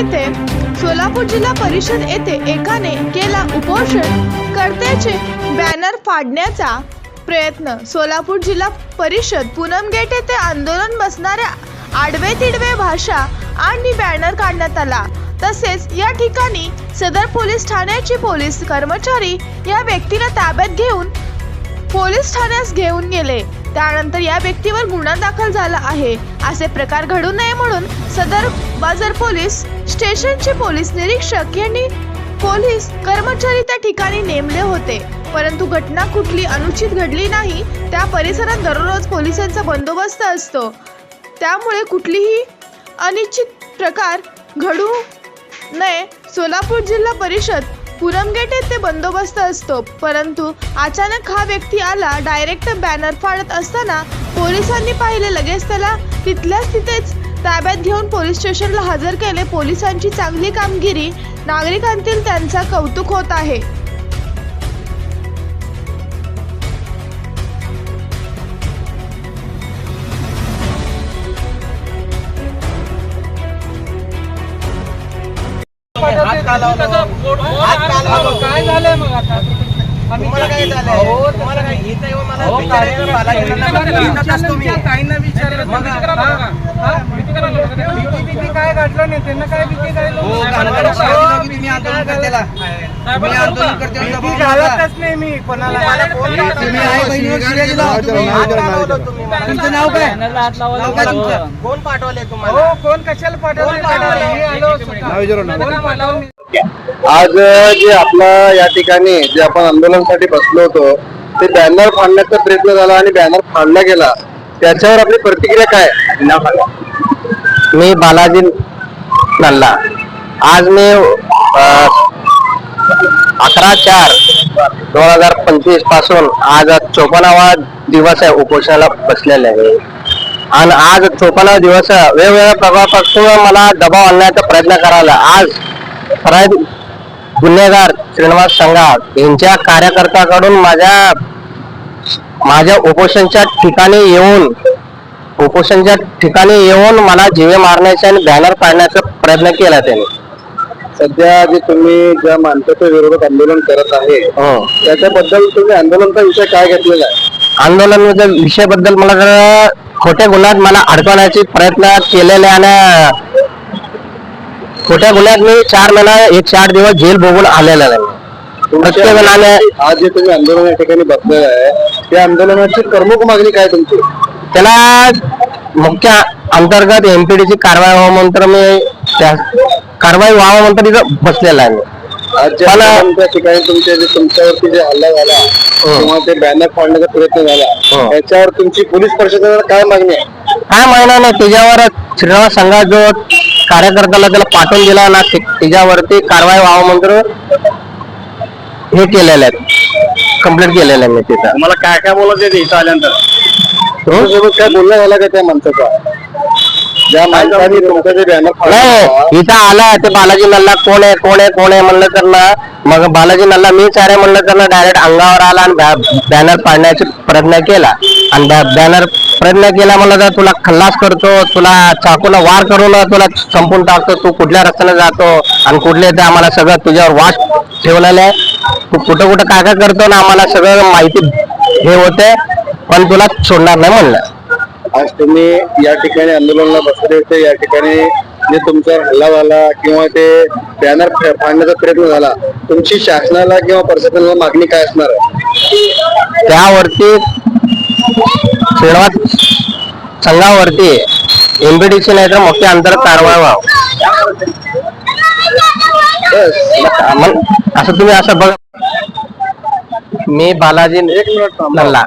सोलापूर जिल्हा परिषद येथे एकाने केला उपोषण. कर्त्याचे बॅनर फाडण्याचा प्रयत्न. सोलापूर जिल्हा परिषद पूनम गेट येथे आंदोलन बसणाऱ्या आडवे तिडवे भाषा आणि बॅनर काढण्यात आला. तसेच या ठिकाणी सदर पोलीस ठाण्याचे पोलीस कर्मचारी या व्यक्तीला ताब्यात घेऊन पोलीस ठाण्यास घेऊन गेले. त्यानंतर या व्यक्तीवर गुन्हा दाखल झाला आहे. असे प्रकार घडू नये म्हणून सदर बाजार पोलीस स्टेशनचे पोलीस निरीक्षक यांनी पोलीस कर्मचारी त्या ठिकाणी नेमले होते. परंतु घटना कुठली अनुचित घडली नाही त्या परिसरात दररोज पोलिसांचा बंदोबस्त असतो. त्यामुळे कुठलीही अनिश्चित प्रकार घडू नये. सोलापूर जिल्हा परिषद पुरमगेट येथे बंदोबस्त असतो परंतु अचानक हा व्यक्ती आला डायरेक्ट बॅनर फाडत असताना पोलिसांनी पाहिले लगेच त्याला तिथल्याच तिथेच ताब्यात घेऊन पोलीस स्टेशनला हजर केले. पोलिसांची चांगली कामगिरी नागरिकांतील त्यांचा कौतुक होत आहे. काय झालंय मग आता? तुम्हाला? हो, तुम्हाला? इथं येऊन मला? हो, विचारायचं, मला विचारलं भीती हा? हा? भीती घडलं नाही? त्यांना काय भीती काय? हो, हो, तुम्ही आंदोलन करतेला. आंदोलन. घालतच नाही मी. कोणाला. तुम्ही आई बहिणीवर? तुमचं नाव काय? नाव काय तुमचं कोण पाठवले तुम्हाला? हो कोण कशाला पाठवलं? आज जे आपलं या ठिकाणी जे आपण आंदोलनासाठी बसलो होतो ते बॅनर फाडण्याचा प्रयत्न झाला आणि बॅनर फाडला गेला. त्याच्यावर आपली प्रतिक्रिया काय? मी बालाजी नल्ला. आज मी अकरा चार दोन हजार पंचवीसपासून आज चोपन्नावा दिवस आहे उपोषणाला बसलेले आहे. आणि आज चोपन्नावा दिवस वेगवेगळ्या प्रभावापासून मला दबाव आणण्याचा प्रयत्न करायला आज खराब गुन्हेगार श्रीनिवास संघाळ यांच्या कार्यकर्त्याकडून माझ्या माझ्या उपोषणच्या ठिकाणी येऊन उपोषणच्या ठिकाणी येऊन मला जीवे मारण्याचा आणि बॅनर पाडण्याचा प्रयत्न केला त्यांनी. सध्या जे तुम्ही ज्या माणसाच्या विरोधात आंदोलन करत आहे हो. त्याच्याबद्दल तुम्ही आंदोलनाचा विषय काय घेतलेला आहे? आंदोलन विषयाबद्दल मला जरा खोट्या गुन्ह्यात मला अडकवण्याचे प्रयत्न केलेले आणि खोट्या गुन्ह्यात मी चार महिना एकशे आठ दिवस जेल भोगून आलेला आहे प्रत्येक जणाने आज जे तुम्ही आंदोलन या ठिकाणी बसलेलं आहे त्या आंदोलनाची प्रमुख मागणी काय तुमची? त्याला मुख्य अंतर्गत एमपीडीची कारवाई व्हावं म्हणून मी त्या कारवाई व्हावं म्हणून तिथं बसलेला आहे. त्या ठिकाणी तुमच्या जे तुमच्यावरती जे हल्ला झाला किंवा ते बॅनर फाडण्याचा प्रयत्न झाला हो. याच्यावर तुमची पोलीस प्रशासनाला काय मागणी आहे? काय महिना नाही त्याच्यावर श्रीनिवास संघात जो कार्यकर्त्याला त्याला पाठवून दिला ना ते- त्याच्यावरती कारवाई व्हावं म्हणून हे केलेलं आहे. कंप्लीट केलेलं आहे मी तिथं. मला काय काय बोलत आहे इथं आल्यानंतर? तुमच्यासोबत काय बोलणं झालं का त्या माणसाचा? ज्या माणसाने तुमचं जे बॅनर नाही इथं आला ते बालाजी नल्ला कोण आहे कोण आहे कोण आहे म्हणलं तर ना मग बालाजी नल्ला मीच आहे म्हणलं तर ना डायरेक्ट अंगावर आला आणि बॅनर पाडण्याचा प्रयत्न केला. आणि बॅनर प्रयत्न केला म्हणलं तर तुला खल्लास करतो तुला चाकूला वार करून तुला संपून टाकतो तू कुठल्या रस्त्याने जातो आणि कुठले ते आम्हाला सगळं तुझ्यावर वास ठेवलेलं आहे. तू कुठं कुठं काय काय करतो ना आम्हाला सगळं माहिती हे होते पण तुला सोडणार नाही म्हणलं. आज तुम्ही या ठिकाणी आंदोलनाला बसले होते या ठिकाणी जे तुमचा हल्ला झाला किंवा ते बॅनर फाडण्याचा प्रयत्न झाला तुमची शासनाला किंवा प्रशासनाला मागणी काय असणार? आहे त्यावरती श्रीनिवास संघावरती एमबीडीसी नाही तर मुख्य अंतर कारवाई व्हावं असं तुम्ही असं बघ. मी बालाजी एक मिनिट थांबा. नल्ला.